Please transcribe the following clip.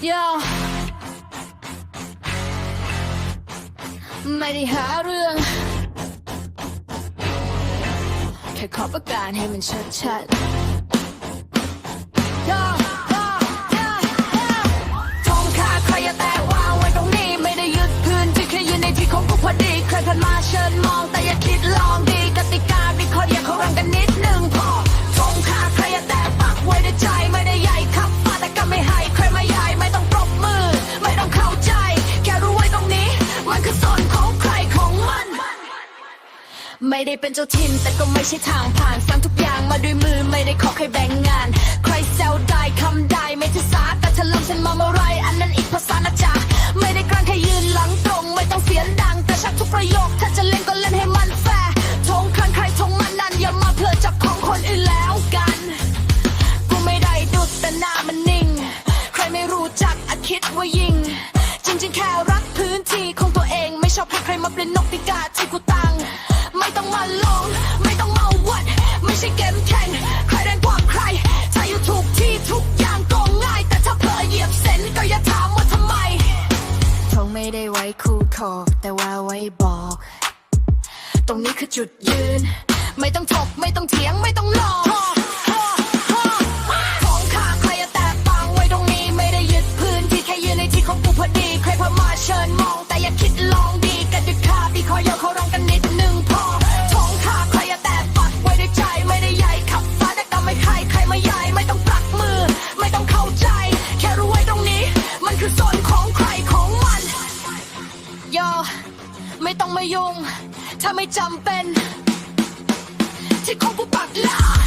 Yo ไม่ได้หาเรื่อง แค่ขอประกาศให้มันชัดชัดๆ คือส่วนของใครของมัน ไม่ได้เป็นเจ้าถิ่นแต่ก็ไม่ใช่ทางผ่านสร้างทุกอย่างมาด้วยมือไม่ได้ขอใครแบ่งงาน ใครแซวได้คำได้ไม่ถือสาแต่ถ้าลำฉันมาเมื่อไรอันนั้นอีกภาษานะจ๊ะไม่ได้กลางแค่ยืนหลังตรงไม่ต้องเสียงดังแต่ชักทุกประโยคถ้าจะเล่นก็เล่นให้มันแฟร์ทงคันใครทงมันนั่นอย่ามาเพลิดจับของคนอื่นแล้วกัน กูไม่ได้ดุดแต่หน้ามันนิ่ง ใครไม่รู้จักอาคิดว่ายิง จริงๆแค่ เป็นนกติกาที่กูตั้งไม่ต้องมาลองไม่ต้องมาวัด ไม่ใช่เกมแข่ง ใครแรงกว่าใคร ถ้าอยู่ถูกที่ทุกอย่างก็ง่าย แต่ถ้าเผลอเหยียบเส้นก็อย่าถามว่าทำไมทงไม่ได้ไว้คู่ขอแต่ว่าไว้บอก ตรงนี้คือจุดยืน ไม่ต้องถกไม่ต้องเถียงไม่ต้องหลอก ไม่ต้องมายุ่ง ถ้าไม่จำเป็น ที่คงกูปักหลา